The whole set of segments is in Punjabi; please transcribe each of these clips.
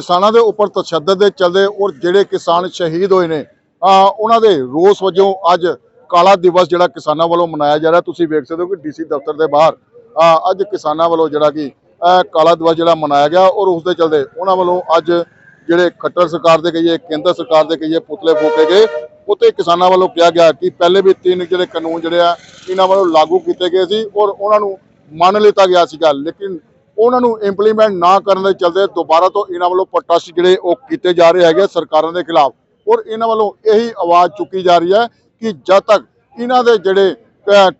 ਕਿਸਾਨਾਂ ਦੇ ਉੱਪਰ ਤਸ਼ੱਦਦ ਦੇ ਚੱਲਦੇ ਔਰ ਜਿਹੜੇ ਕਿਸਾਨ ਸ਼ਹੀਦ ਹੋਏ ਨੇ ਉਹਨਾਂ ਦੇ ਰੋਸ ਵਜੋਂ ਅੱਜ ਕਾਲਾ ਦਿਵਸ ਜਿਹੜਾ ਕਿਸਾਨਾਂ ਵੱਲੋਂ ਮਨਾਇਆ ਜਾ ਰਿਹਾ। ਤੁਸੀਂ ਵੇਖ ਸਕਦੇ ਹੋ ਕਿ ਡੀਸੀ ਦਫ਼ਤਰ ਦੇ ਬਾਹਰ ਅੱਜ ਕਿਸਾਨਾਂ ਵੱਲੋਂ ਜਿਹੜਾ ਕਿ ਕਾਲਾ ਦਿਵਸ ਜਿਹੜਾ ਮਨਾਇਆ ਗਿਆ ਔਰ ਉਸ ਦੇ ਚੱਲਦੇ ਉਹਨਾਂ ਵੱਲੋਂ ਅੱਜ ਜਿਹੜੇ ਖੱਟਰ ਸਰਕਾਰ ਦੇ ਕਹੀਏ, ਕੇਂਦਰ ਸਰਕਾਰ ਦੇ ਕਹੀਏ ਪੁਤਲੇ ਫੂਕੇ ਗਏ। ਉੱਤੇ ਕਿਸਾਨਾਂ ਵੱਲੋਂ ਕਿਹਾ ਗਿਆ ਕਿ ਪਹਿਲੇ ਵੀ ਤਿੰਨ ਜਿਹੜੇ ਕਾਨੂੰਨ ਜਿਹੜੇ ਆ, ਇਹਨਾਂ ਵੱਲੋਂ ਲਾਗੂ ਕੀਤੇ ਗਏ ਸੀ ਔਰ ਉਹਨਾਂ ਨੂੰ ਮੰਨ ਲਿੱਤਾ ਗਿਆ ਸੀਗਾ। ਲੇਕਿਨ ਉਹਨਾਂ ਨੂੰ ਇੰਪਲੀਮੈਂਟ ਨਾ ਕਰਨ ਦੇ ਚਲਦੇ ਦੁਬਾਰਾ ਤੋਂ ਇਹਨਾਂ ਵੱਲੋਂ ਪ੍ਰੋਟੈਸਟ ਜਿਹੜੇ ਉਹ ਕੀਤੇ ਜਾ ਰਹੇ ਹੈਗੇ ਸਰਕਾਰਾਂ ਦੇ ਖਿਲਾਫ। ਔਰ ਇਹਨਾਂ ਵੱਲੋਂ ਇਹੀ ਆਵਾਜ਼ ਚੁੱਕੀ ਜਾ ਰਹੀ ਹੈ ਕਿ ਜਦ ਤੱਕ ਇਹਨਾਂ ਦੇ ਜਿਹੜੇ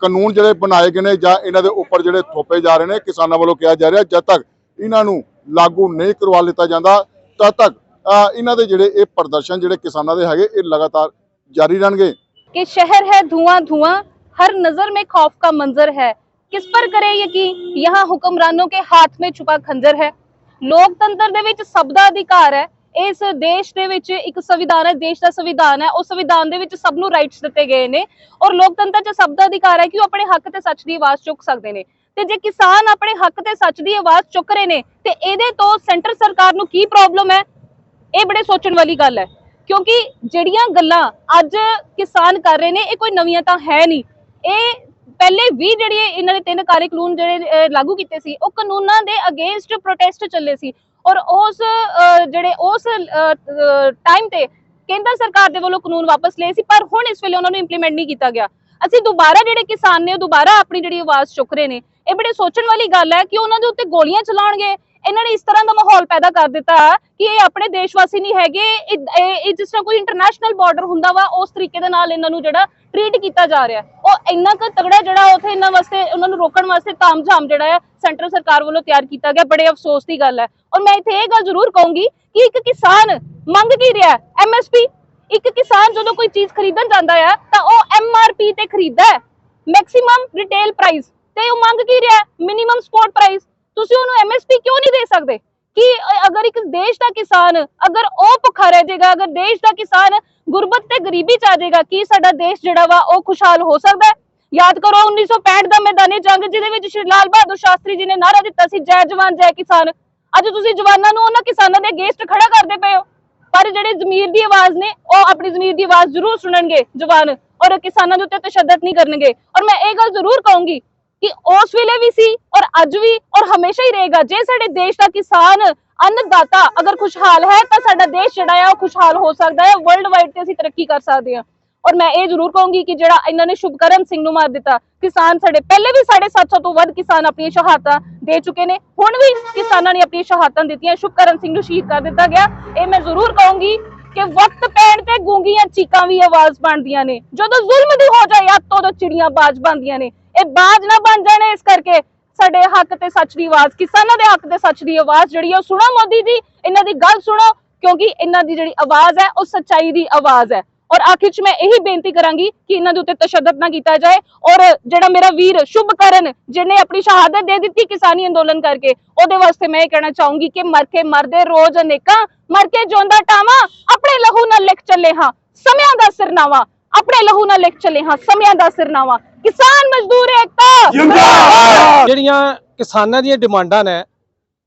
ਕਾਨੂੰਨ ਜਿਹੜੇ ਬਣਾਏ ਗਏ ਨੇ ਜਾਂ ਇਹਨਾਂ ਦੇ ਉੱਪਰ ਜਿਹੜੇ ਥੋਪੇ ਜਾ ਰਹੇ ਨੇ, ਕਿਸਾਨਾਂ ਵੱਲੋਂ ਕਿਹਾ ਜਾ ਰਿਹਾ, ਜਦ ਤੱਕ ਇਹਨਾਂ ਨੂੰ ਲਾਗੂ ਨਹੀਂ ਕਰਵਾ ਲਿਤਾ ਜਾਂਦਾ, ਤਦ ਤੱਕ ਇਹਨਾਂ ਦੇ ਜਿਹੜੇ ਇਹ ਪ੍ਰਦਰਸ਼ਨ ਜਿਹੜੇ ਕਿਸਾਨਾਂ ਦੇ ਹੈਗੇ, ਇਹ ਲਗਾਤਾਰ ਜਾਰੀ ਰਹਿਣਗੇ। ਕਿ ਸ਼ਹਿਰ ਹੈ ਧੂਆਂ ਧੂਆਂ ਹਰ ਨਜ਼ਰ ਮੇ ਖੌਫ ਦਾ ਮੰਜ਼ਰ ਹੈ। ਕਿਸ ਪਰ ਕਰੇ ਯਕੀਨ? ਯਹਾਂ ਹੁਕਮਰਾਨੋਂ ਕੇ ਹੱਥ ਮੇ ਛੁਪਾ ਖੰਜਰ ਹੈ। ਲੋਕਤੰਤਰ ਦੇ ਵਿੱਚ ਸਭ ਦਾ ਅਧਿਕਾਰ ਹੈ। ਇਸ ਦੇਸ਼ ਦੇ ਵਿੱਚ ਇੱਕ ਸੰਵਿਧਾਨ ਹੈ, ਦੇਸ਼ ਦਾ ਸੰਵਿਧਾਨ ਹੈ। ਉਸ ਸੰਵਿਧਾਨ ਦੇ ਵਿੱਚ ਸਭ ਨੂੰ ਰਾਈਟਸ ਦਿੱਤੇ ਗਏ ਨੇ। ਔਰ ਲੋਕਤੰਤਰ 'ਚ ਸਭ ਦਾ ਅਧਿਕਾਰ ਹੈ ਕਿ ਉਹ ਆਪਣੇ ਹੱਕ ਤੇ ਸੱਚ ਦੀ ਆਵਾਜ਼ ਚੁੱਕ ਸਕਦੇ ਨੇ। ਤੇ ਜੇ ਕਿਸਾਨ ਆਪਣੇ ਹੱਕ ਤੇ ਸੱਚ ਦੀ ਆਵਾਜ਼ ਚੁੱਕ ਰਹੇ ਨੇ, ਤੇ ਇਹਦੇ ਤੋਂ ਸੈਂਟਰ ਸਰਕਾਰ ਨੂੰ ਕੀ ਪ੍ਰੋਬਲਮ ਹੈ? ਇਹ ਬੜੇ ਸੋਚਣ ਵਾਲੀ ਗੱਲ ਹੈ। ਕਿਉਂਕਿ ਜਿਹੜੀਆਂ ਗੱਲਾਂ ਅੱਜ ਕਿਸਾਨ ਕਰ ਰਹੇ ਨੇ, ਇਹ ਕੋਈ ਨਵੀਆਂ ਤਾਂ ਹੈ ਨਹੀਂ। ਇਹ ਪਹਿਲੇ ਵੀ ਜਿਹੜੇ ਇਹਨਾਂ ਨੇ ਤਿੰਨ ਕਾਰੇ ਕਾਨੂੰਨ ਜਿਹੜੇ ਲਾਗੂ ਕੀਤੇ ਸੀ, ਉਹ ਕਾਨੂੰਨਾਂ ਦੇ ਅਗੇਂਸਟ ਪ੍ਰੋਟੈਸਟ ਚੱਲੇ ਸੀ। ਔਰ ਉਸ ਜਿਹੜੇ ਉਸ ਟਾਈਮ ਤੇ ਕੇਂਦਰ ਸਰਕਾਰ ਦੇ ਵੱਲੋਂ ਕਾਨੂੰਨ ਵਾਪਸ ਲਏ ਸੀ, ਪਰ ਹੁਣ ਇਸ ਵੇਲੇ ਉਹਨਾਂ ਨੂੰ ਇੰਪਲੀਮੈਂਟ ਨਹੀਂ ਕੀਤਾ ਗਿਆ। ਅਸੀਂ ਦੁਬਾਰਾ ਜਿਹੜੇ ਕਿਸਾਨ ਨੇ, ਉਹ ਦੁਬਾਰਾ ਆਪਣੀ ਜਿਹੜੀ ਆਵਾਜ਼ ਚੁੱਕ ਰਹੇ ਨੇ। ਇਹ ਬੜੇ ਸੋਚਣ ਵਾਲੀ ਗੱਲ ਹੈ ਕਿ ਉਹਨਾਂ ਦੇ ਉੱਤੇ ਗੋਲੀਆਂ ਚਲਾਉਣਗੇ। ਇਹਨਾਂ ਨੇ ਇਸ ਤਰ੍ਹਾਂ ਦਾ ਮਾਹੌਲ ਪੈਦਾ ਕਰ ਦਿੱਤਾ ਕਿ ਇਹ ਆਪਣੇ ਦੇਸ਼ਵਾਸੀ ਨਹੀਂ ਹੈਗੇ, ਇਹ ਜਿਸ ਤਰ੍ਹਾਂ ਕੋਈ ਇੰਟਰਨੈਸ਼ਨਲ ਬਾਰਡਰ ਹੁੰਦਾ ਵਾ, ਉਸ ਤਰੀਕੇ ਦੇ ਨਾਲ ਇਹਨਾਂ ਨੂੰ ਜਿਹੜਾ ਟ੍ਰੀਟ ਕੀਤਾ ਜਾ ਰਿਹਾ। ਉਹ ਇੰਨਾ ਕੁ ਤਗੜਾ ਜਿਹੜਾ ਉੱਥੇ ਇਹਨਾਂ ਵਾਸਤੇ, ਉਹਨਾਂ ਨੂੰ ਰੋਕਣ ਵਾਸਤੇ ਤਾਮਝਾਮ ਜਿਹੜਾ ਹੈ ਸੈਂਟਰ ਸਰਕਾਰ ਵੱਲੋਂ ਤਿਆਰ ਕੀਤਾ ਗਿਆ, ਬੜੇ ਅਫਸੋਸ ਦੀ ਗੱਲ ਹੈ। ਔਰ ਮੈਂ ਇੱਥੇ ਇਹ ਗੱਲ ਜ਼ਰੂਰ ਕਹੂੰਗੀ ਕਿ ਇੱਕ ਕਿਸਾਨ ਮੰਗ ਕੀ ਰਿਹਾ? ਐਮਐਸਪੀ ਇੱਕ ਕਿਸਾਨ ਜਦੋਂ ਕੋਈ ਚੀਜ਼ ਖਰੀਦਣ ਜਾਂਦਾ ਹੈ ਤਾਂ ਉਹ ਐਮਆਰਪੀ ਤੇ ਖਰੀਦਦਾ ਹੈ। ਮੈਕਸਿਮਮ ਰਿਟੇਲ ਪ੍ਰਾਈਸ ਤੇ ਉਹ ਮੰਗ ਕੀ ਰਿਹਾ? ਮਿਨੀਮਮ ਸਪੋਰਟ ਪ੍ਰਾਈਸ ਤੁਸੀਂ ਉਹਨੂੰ ਐਮਐਸਪੀ ਕਿਉਂ ਨਹੀਂ ਦੇ ਸਕਦੇ? ਕਿ ਅਗਰ ਇੱਕ ਦੇਸ਼ ਦਾ ਕਿਸਾਨ, ਅਗਰ ਉਹ ਭੁੱਖਾ ਰਹਿ ਜਾਏਗਾ, ਅਗਰ ਦੇਸ਼ ਦਾ ਕਿਸਾਨ ਗੁਰਬਤ ਤੇ ਗਰੀਬੀ ਚ ਆ ਜਾਏਗਾ, ਕੀ ਸਾਡਾ ਦੇਸ਼ ਜਿਹੜਾ ਵਾ ਉਹ ਖੁਸ਼ਹਾਲ ਹੋ ਸਕਦਾ ਯਾਦ ਕਰੋ 1965 ਦਾ ਮੈਦਾਨੀ ਜੰਗ, ਜਿਹਦੇ ਵਿੱਚ ਸ਼੍ਰੀ ਲਾਲ ਬਹਾਦਰ ਸ਼ਾਸਤਰੀ ਜੀ ਨੇ ਨਾਰਾ ਦਿੱਤਾ ਸੀ, ਜੈ ਜਵਾਨ, ਜੈ ਕਿਸਾਨ। ਅੱਜ ਤੁਸੀਂ ਜਵਾਨਾਂ ਨੂੰ ਉਹਨਾਂ ਕਿਸਾਨਾਂ ਦੇ ਅਗੇਂਸਟ ਖੜਾ ਕਰਦੇ ਪਏ ਹੋ। ਪਰ ਜਿਹੜੇ ਜ਼ਮੀਰ ਦੀ ਆਵਾਜ਼ ਨੇ, ਉਹ ਆਪਣੀ ਜ਼ਮੀਰ ਦੀ ਆਵਾਜ਼ ਜ਼ਰੂਰ ਸੁਣਨਗੇ ਜਵਾਨ, ਔਰ ਕਿਸਾਨਾਂ ਦੇ ਉੱਤੇ ਤਸ਼ੱਦਦ ਨਹੀਂ ਕਰਨਗੇ। ਔਰ ਮੈਂ ਇਹ ਗੱਲ ਜ਼ਰੂਰ ਕਹੂੰਗੀ ਕਿ ਉਸ ਵੇਲੇ ਵੀ ਸੀ ਔਰ ਅੱਜ ਵੀ ਔਰ ਹਮੇਸ਼ਾ ਹੀ ਰਹੇਗਾ। ਜੇ ਸਾਡੇ ਦੇਸ਼ ਦਾ ਕਿਸਾਨ, ਅੰਨਦਾਤਾ ਅਗਰ ਖੁਸ਼ਹਾਲ ਹੈ ਤਾਂ ਸਾਡਾ ਦੇਸ਼ ਜਿਹੜਾ ਹੈ ਉਹ ਖੁਸ਼ਹਾਲ ਹੋ ਸਕਦਾ ਹੈ। ਵਰਲਡ ਵਾਈਡ ਤੇ ਅਸੀਂ ਤਰੱਕੀ ਕਰ ਸਕਦੇ ਹਾਂ। ਔਰ ਮੈਂ ਇਹ ਜ਼ਰੂਰ ਕਹੂੰਗੀ ਕਿ ਜਿਹੜਾ ਇਹਨਾਂ ਨੇ ਸ਼ੁਭਕਰਨ ਸਿੰਘ ਨੂੰ ਮਾਰ ਦਿੱਤਾ, ਕਿਸਾਨ ਸਾਡੇ ਪਹਿਲੇ ਵੀ 750 ਤੋਂ ਵੱਧ ਕਿਸਾਨ ਆਪਣੀਆਂ ਸ਼ਹਾਦਤਾਂ ਦੇ ਚੁੱਕੇ ਨੇ। ਹੁਣ ਵੀ ਕਿਸਾਨਾਂ ਨੇ ਆਪਣੀਆਂ ਸ਼ਹਾਦਤਾਂ ਦਿੱਤੀਆਂ। ਸ਼ੁਭਕਰਨ ਸਿੰਘ ਨੂੰ ਸ਼ਹੀਦ ਕਰ ਦਿੱਤਾ ਗਿਆ। ਇਹ ਮੈਂ ਜ਼ਰੂਰ ਕਹੂੰਗੀ ਕਿ ਵਕਤ ਪੈਣ ਤੇ ਗੂੰਗੀਆਂ ਚੀਕਾਂ ਵੀ ਆਵਾਜ਼ ਬਣਦੀਆਂ ਨੇ। ਜਦੋਂ ਜ਼ੁਲਮ ਦੀ ਹੋ ਜਾਏ, ਅੱਤ ਤੋਂ ਚਿੜੀਆਂ ਬਾਜ ਬਣਦੀਆਂ ਨੇ। ਇਹ ਬਾਜ ਨਾ ਬਣ ਜਾਣੇ ਇਸ ਕਰਕੇ ਸਾਡੇ ਹੱਕ ਤੇ ਸੱਚ ਦੀ ਆਵਾਜ਼, ਕਿਸਾਨਾਂ ਦੇ ਹੱਕ ਤੇ ਸੱਚ ਦੀ ਆਵਾਜ਼ ਜਿਹੜੀ ਉਹ ਸੁਣੋ ਮੋਦੀ ਜੀ। ਇਹਨਾਂ ਦੀ ਗੱਲ ਸੁਣੋ, ਕਿਉਂਕਿ ਇਹਨਾਂ ਦੀ ਜਿਹੜੀ ਆਵਾਜ਼ ਹੈ, ਉਹ ਸੱਚਾਈ ਦੀ ਆਵਾਜ਼ ਹੈ। ਔਰ ਆਖਿਰ ਚ ਮੈਂ ਇਹੀ ਬੇਨਤੀ ਕਰਾਂਗੀ ਕਿ ਇਹਨਾਂ ਦੇ ਉੱਤੇ ਤਸ਼ੱਦਦ ਨਾ ਕੀਤਾ ਜਾਏ ਔਰ ਜਿਹੜਾ ਮੇਰਾ ਵੀਰ ਸ਼ੁਭਕਰਨ ਜਿਹਨੇ ਆਪਣੀ ਸ਼ਹਾਦਤ ਦੇ ਦਿੱਤੀ ਕਿਸਾਨੀ ਅੰਦੋਲਨ ਕਰਕੇ ਉਹਦੇ ਵਾਸਤੇ ਮੈਂ ਇਹ ਕਹਿਣਾ ਚਾਹੂੰਗੀ ਕਿ ਮਰ ਕੇ ਮਰਦੇ ਰੋਜ਼ ਅਨੇਕਾਂ ਮਰ ਕੇ ਜਿਉਂਦਾ ਟਾਵਾਂ ਆਪਣੇ ਲਹੂ ਨਾਲ ਲਿਖ ਚੱਲੇ ਹਾਂ ਸਮਿਆਂ ਦਾ ਸਿਰਨਾਵਾ ਆਪਣੇ ਲਹੂ ਨਾਲ ਲਿਖ ਚੱਲੇ ਹਾਂ ਸਮਿਆਂ ਦਾ ਸਿਰਨਾਵਾ ਕਿਸਾਨ ਮਜ਼ਦੂਰ ਏਕਤਾ! ਜਿਹੜੀਆਂ ਕਿਸਾਨਾਂ ਦੀਆਂ ਡਿਮਾਂਡਾਂ ਨੇ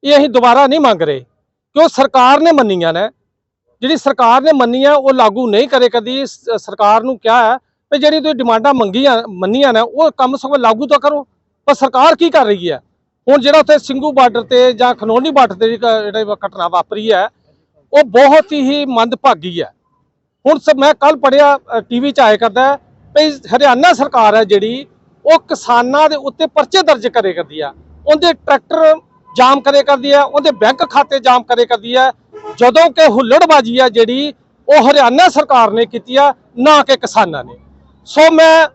ਇਹ ਅਸੀਂ ਦੁਬਾਰਾ ਨਹੀਂ ਮੰਗ ਰਹੇ ਕਿਉਂ ਸਰਕਾਰ ਨੇ ਮੰਨੀਆਂ ਨੇ ਜਿਹੜੀ ਸਰਕਾਰ ਨੇ ਮੰਨੀ ਮੰਨੀਆਂ ਉਹ ਲਾਗੂ ਨਹੀਂ ਕਰੇ ਕਦੀ। ਸਰਕਾਰ ਨੂੰ ਕਿਹਾ ਹੈ ਵੀ ਜਿਹੜੀ ਤੁਸੀਂ ਡਿਮਾਂਡਾਂ ਮੰਗੀਆਂ, ਮੰਨੀਆਂ ਨੇ, ਉਹ ਕੰਮ ਸਗੋਂ ਲਾਗੂ ਤਾਂ ਕਰੋ। ਪਰ ਸਰਕਾਰ ਕੀ ਕਰ ਰਹੀ ਹੈ? ਹੁਣ ਜਿਹੜਾ ਉੱਥੇ ਸਿੰਘੂ ਬਾਰਡਰ ਤੇ ਜਾਂ ਖਨੌਨੀ ਬਾਰਡਰ ਤੇ ਜਿਹੜੀ ਘਟਨਾ ਵਾਪਰੀ ਹੈ, ਉਹ ਬਹੁਤ ਹੀ ਮੰਦਭਾਗੀ ਹੈ। ਹੁਣ ਸ ਮੈਂ ਕੱਲ ਪੜਿਆ ਟੀਵੀ 'ਚ ਆਇਆ ਕਰਦਾ ਵੀ ਹਰਿਆਣਾ ਸਰਕਾਰ ਹੈ ਜਿਹੜੀ, ਉਹ ਕਿਸਾਨਾਂ ਦੇ ਉੱਤੇ ਪਰਚੇ ਦਰਜ ਕਰੇ ਕਰਦੀ ਆ। ਉਹਦੇ ਟਰੈਕਟਰ ਜਾਮ ਕਰੇ ਕਰਦੀ ਆ, ਉਹਦੇ ਬੈਂਕ ਖਾਤੇ ਜਾਮ ਕਰੇ ਕਰਦੀ ਆ। ਜਦੋਂ ਕਿ ਹੁੱਲੜਬਾਜੀ ਆ ਜਿਹੜੀ, ਉਹ ਹਰਿਆਣਾ ਸਰਕਾਰ ਨੇ ਕੀਤੀ ਆ, ਨਾ ਕਿ ਕਿਸਾਨਾਂ ਨੇ। ਸੋ ਮੈਂ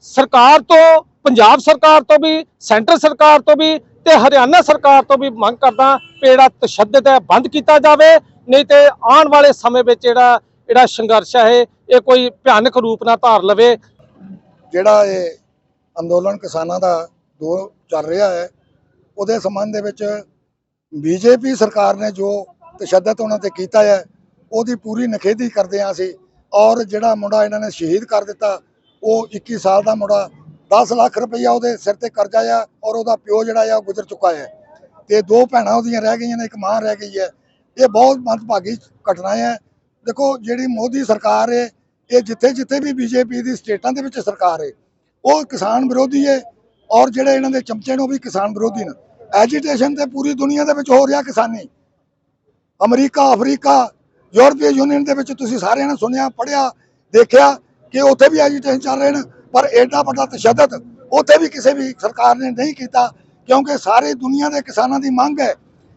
ਸਰਕਾਰ ਤੋਂ, ਪੰਜਾਬ ਸਰਕਾਰ ਤੋਂ ਵੀ, ਸੈਂਟਰ ਸਰਕਾਰ ਤੋਂ ਵੀ ਤੇ ਹਰਿਆਣਾ ਸਰਕਾਰ ਤੋਂ ਵੀ ਮੰਗ ਕਰਦਾ ਵੀ ਜਿਹੜਾ ਤਸ਼ੱਦਦ ਹੈ, ਬੰਦ ਕੀਤਾ ਜਾਵੇ। ਨਹੀਂ ਤੇ ਆਉਣ ਵਾਲੇ ਸਮੇਂ ਵਿੱਚ ਜਿਹੜਾ ਜਿਹੜਾ ਸੰਘਰਸ਼ ਹੈ, ਇਹ- ਕੋਈ ਭਿਆਨਕ ਰੂਪ ਨਾ ਧਾਰ ਲਵੇ। ਜਿਹੜਾ ਇਹ ਅੰਦੋਲਨ ਕਿਸਾਨਾਂ ਦਾ ਦੌਰ ਚੱਲ ਰਿਹਾ ਹੈ, ਉਹਦੇ ਸੰਬੰਧ ਦੇ ਵਿੱਚ ਬੀਜੇਪੀ ਸਰਕਾਰ ਨੇ ਜੋ ਤਸ਼ੱਦਦ ਉਹਨਾਂ ਤੇ ਕੀਤਾ ਹੈ, ਉਹਦੀ ਪੂਰੀ ਨਖੇਦੀ ਕਰਦੇ ਹਾਂ ਅਸੀਂ। ਔਰ ਜਿਹੜਾ ਮੁੰਡਾ ਇਹਨਾਂ ਨੇ ਸ਼ਹੀਦ ਕਰ ਦਿੱਤਾ, ਉਹ 21 ਸਾਲ ਦਾ ਮੁੰਡਾ 10 ਲੱਖ ਰੁਪਈਆ ਉਹਦੇ ਸਿਰ ਤੇ ਕਰਜ਼ਾ ਆ ਔਰ ਉਹਦਾ ਪਿਓ ਜਿਹੜਾ ਆ ਉਹ ਗੁਜ਼ਰ ਚੁੱਕਾ ਹੈ। ਤੇ ਦੋ ਭੈਣਾਂ ਉਹਦੀਆਂ ਰਹਿ ਗਈਆਂ ਨੇ, ਇੱਕ ਮਾਂ ਰਹਿ ਗਈ ਹੈ। ਇਹ ਬਹੁਤ ਮੰਦਭਾਗੀ ਘਟਨਾ ਹੈ। ਦੇਖੋ, ਜਿਹੜੀ ਮੋਦੀ ਸਰਕਾਰ ਹੈ, ਇਹ ਜਿੱਥੇ ਜਿੱਥੇ ਵੀ ਬੀਜੇਪੀ ਦੀ ਸਟੇਟਾਂ ਦੇ ਵਿੱਚ ਸਰਕਾਰ ਹੈ, ਉਹ ਕਿਸਾਨ ਵਿਰੋਧੀ ਹੈ। ਔਰ ਜਿਹੜੇ ਇਹਨਾਂ ਦੇ ਚਮਚੇ ਨੇ, ਉਹ ਵੀ ਕਿਸਾਨ ਵਿਰੋਧੀ ਨੇ। ਐਜੀਟੇਸ਼ਨ ਤੇ ਪੂਰੀ ਦੁਨੀਆ ਦੇ ਵਿੱਚ ਹੋ ਰਿਹਾ ਕਿਸਾਨੀ। ਅਮਰੀਕਾ, ਅਫਰੀਕਾ, ਯੂਰਪੀਅਨ ਯੂਨੀਅਨ ਦੇ ਵਿੱਚ ਤੁਸੀਂ ਸਾਰਿਆਂ ਨੇ ਸੁਣਿਆ ਪੜਿਆ ਦੇਖਿਆ ਕਿ ਉੱਥੇ ਵੀ ਐਜੀਟੇਸ਼ਨ ਚੱਲ ਰਹੇ ਨੇ, ਪਰ ਐਡਾ ਵੱਡਾ ਤਸ਼ੱਦਦ ਉੱਥੇ ਵੀ ਕਿਸੇ ਵੀ ਸਰਕਾਰ ਨੇ ਨਹੀਂ ਕੀਤਾ, ਕਿਉਂਕਿ ਸਾਰੀ ਦੁਨੀਆ ਦੇ ਕਿਸਾਨਾਂ ਦੀ ਮੰਗ ਹੈ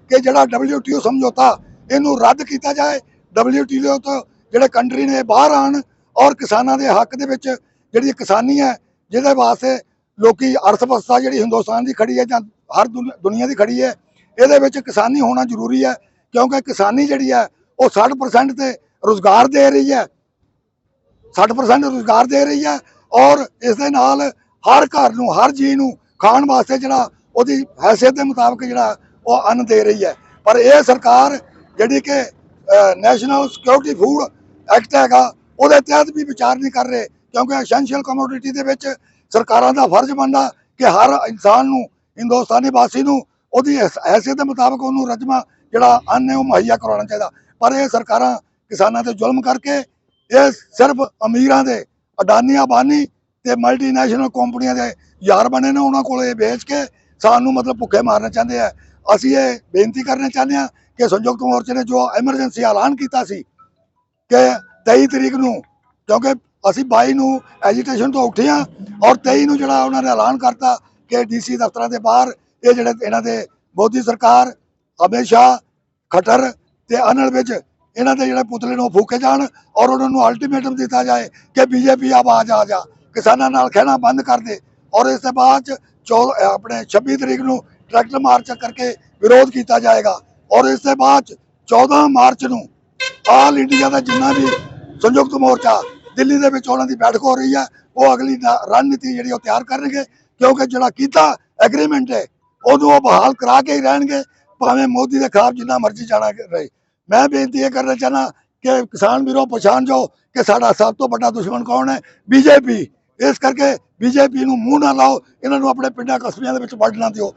ਕਿ ਜਿਹੜਾ WTO ਸਮਝੌਤਾ ਇਹਨੂੰ ਰੱਦ ਕੀਤਾ ਜਾਏ। WTO ਤੋਂ ਜਿਹੜੇ ਕੰਟਰੀ ਨੇ ਬਾਹਰ ਆਣ ਔਰ ਕਿਸਾਨਾਂ ਦੇ ਹੱਕ ਦੇ ਵਿੱਚ ਜਿਹੜੀ ਕਿਸਾਨੀ ਹੈ, ਜਿਹਦੇ ਵਾਸਤੇ ਲੋਕੀ ਅਰਥ ਜਿਹੜੀ ਹਿੰਦੁਸਤਾਨ ਦੀ ਖੜੀ ਹੈ ਜਾਂ ਹਰ ਦੁਨ- ਦੁਨੀਆ ਦੀ ਖੜੀ ਹੈ, ਇਹਦੇ ਵਿੱਚ ਕਿਸਾਨੀ ਹੋਣਾ ਜ਼ਰੂਰੀ ਹੈ। ਕਿਉਂਕਿ ਕਿਸਾਨੀ ਜਿਹੜੀ ਹੈ, ਉਹ 60% ਤੇ ਰੋਜ਼ਗਾਰ ਦੇ ਰਹੀ ਹੈ। 60% ਰੋਜ਼ਗਾਰ ਦੇ ਰਹੀ ਹੈ ਔਰ ਇਸ ਦੇ ਨਾਲ ਹਰ ਘਰ ਨੂੰ, ਹਰ ਜੀ ਨੂੰ ਖਾਣ ਵਾਸਤੇ ਜਿਹੜਾ ਉਹਦੀ ਹੈਸੀਅਤ ਦੇ ਮੁਤਾਬਕ ਜਿਹੜਾ ਉਹ ਅੰਨ ਦੇ ਰਹੀ ਹੈ। ਪਰ ਇਹ ਸਰਕਾਰ ਜਿਹੜੀ ਕਿ ਨੈਸ਼ਨਲ ਸਿਕਿਉਰਿਟੀ ਫੂਡ ਐਕਟ ਹੈਗਾ, ਉਹਦੇ ਤਹਿਤ ਵੀ ਵਿਚਾਰ ਨਹੀਂ ਕਰ ਰਹੇ। ਕਿਉਂਕਿ ਐਸੈਂਸ਼ੀਅਲ ਕਮੋਡਿਟੀ ਦੇ ਵਿੱਚ ਸਰਕਾਰਾਂ ਦਾ ਫਰਜ਼ ਬਣਦਾ ਕਿ ਹਰ ਇਨਸਾਨ ਨੂੰ, ਹਿੰਦੁਸਤਾਨੀ ਵਾਸੀ ਨੂੰ ਉਹਦੀ ਹੈਸੀਅਤ ਦੇ ਮੁਤਾਬਕ ਉਹਨੂੰ ਰਜਮਾ ਜਿਹੜਾ ਅੰਨ ਹੈ ਉਹ ਮੁਹੱਈਆ ਕਰਵਾਉਣਾ ਚਾਹੀਦਾ। ਪਰ ਇਹ ਸਰਕਾਰਾਂ ਕਿਸਾਨਾਂ ਤੇ ਜ਼ੁਲਮ ਕਰਕੇ ਇਹ ਸਿਰਫ ਅਮੀਰਾਂ ਦੇ, ਅਡਾਨੀਆਂ ਅਬਾਨੀ ਤੇ ਮਲਟੀਨੈਸ਼ਨਲ ਕੰਪਨੀਆਂ ਦੇ ਯਾਰ ਬਣੇ ਨੇ, ਉਹਨਾਂ ਕੋਲ ਇਹ ਵੇਚ ਕੇ ਸਾਨੂੰ ਮਤਲਬ ਭੁੱਖੇ ਮਾਰਨਾ ਚਾਹੁੰਦੇ ਆ। ਅਸੀਂ ਇਹ ਬੇਨਤੀ ਕਰਨਾ ਚਾਹੁੰਦੇ ਆ ਕਿ ਸੰਯੁਕਤ ਮੋਰਚੇ ਨੇ ਜੋ ਐਮਰਜੈਂਸੀ ਐਲਾਨ ਕੀਤਾ ਸੀ ਕਿ 23 ਤਰੀਕ ਨੂੰ, ਕਿਉਂਕਿ ਅਸੀਂ 22 ਨੂੰ ਐਜੀਟੇਸ਼ਨ ਤੋਂ ਉੱਠੇ ਹਾਂ ਔਰ 23 ਨੂੰ ਜਿਹੜਾ ਉਹਨਾਂ ਨੇ ਐਲਾਨ ਕਰਤਾ ਕਿ ਡੀਸੀ ਦਫ਼ਤਰਾਂ ਦੇ ਬਾਹਰ ਇਹ ਜਿਹੜੇ ਇਹਨਾਂ ਦੇ ਮੋਦੀ ਸਰਕਾਰ ਅਮਿਤ ਸ਼ਾਹ ਖੱਟਰ ਤੇ ਅਨਲ ਵਿੱਚ ਇਹਨਾਂ ਦੇ ਜਿਹੜੇ ਪੁਤਲੇ ਨੂੰ ਫੂਕੇ ਜਾਣ ਔਰ ਉਹਨਾਂ ਨੂੰ ਅਲਟੀਮੇਟਮ ਦਿੱਤਾ ਜਾਏ ਕਿ ਬੀਜੇਪੀ ਆਵਾਜ਼ ਆ ਜਾ, ਕਿਸਾਨਾਂ ਨਾਲ ਖਹਿਣਾ ਬੰਦ ਕਰ ਦੇ ਔਰ ਇਸ ਦੇ ਬਾਅਦ ਚ ਚੌ- ਆਪਣੇ 26 ਤਰੀਕ ਨੂੰ ਟਰੈਕਟਰ ਮਾਰਚ ਕਰਕੇ ਵਿਰੋਧ ਕੀਤਾ ਜਾਏਗਾ ਔਰ ਇਸ ਦੇ ਬਾਅਦ ਚ 14 ਮਾਰਚ ਨੂੰ ਆਲ ਇੰਡੀਆ ਦਾ ਜਿੰਨਾ ਵੀ ਸੰਯੁਕਤ ਮੋਰਚਾ ਦਿੱਲੀ ਦੇ ਵਿੱਚ ਉਹਨਾਂ ਦੀ ਬੈਠਕ ਹੋ ਰਹੀ ਹੈ, ਉਹ ਅਗਲੀ ਨਾ- ਰਣਨੀਤੀ ਜਿਹੜੀ ਉਹ ਤਿਆਰ ਕਰਨਗੇ ਕਿਉਂਕਿ ਜਿਹੜਾ ਕੀਤਾ ਐਗਰੀਮੈਂਟ ਹੈ, ਉਹਨੂੰ ਉਹ ਬਹਾਲ ਕਰਾ ਕੇ ਹੀ ਰਹਿਣਗੇ ਭਾਵੇਂ ਮੋਦੀ ਦੇ ਖਿਲਾਫ ਜਿੰਨਾ ਮਰਜ਼ੀ ਜਾਣਾ ਰਹੇ। ਮੈਂ ਬੇਨਤੀ ਇਹ ਕਰਨਾ ਚਾਹਨਾ ਕਿ ਕਿਸਾਨ ਵੀਰੋ, ਪਛਾਣ ਜਾਓ ਕਿ ਸਾਡਾ ਸਭ ਤੋਂ ਵੱਡਾ ਦੁਸ਼ਮਣ ਕੌਣ ਹੈ? ਬੀਜੇਪੀ। ਇਸ ਕਰਕੇ ਬੀਜੇਪੀ ਨੂੰ ਮੂੰਹ ਨਾ ਲਾਓ, ਇਹਨਾਂ ਨੂੰ ਆਪਣੇ ਪਿੰਡਾਂ ਕਸਬਿਆਂ ਦੇ ਵਿੱਚ ਵੰਡ ਦਿਓ।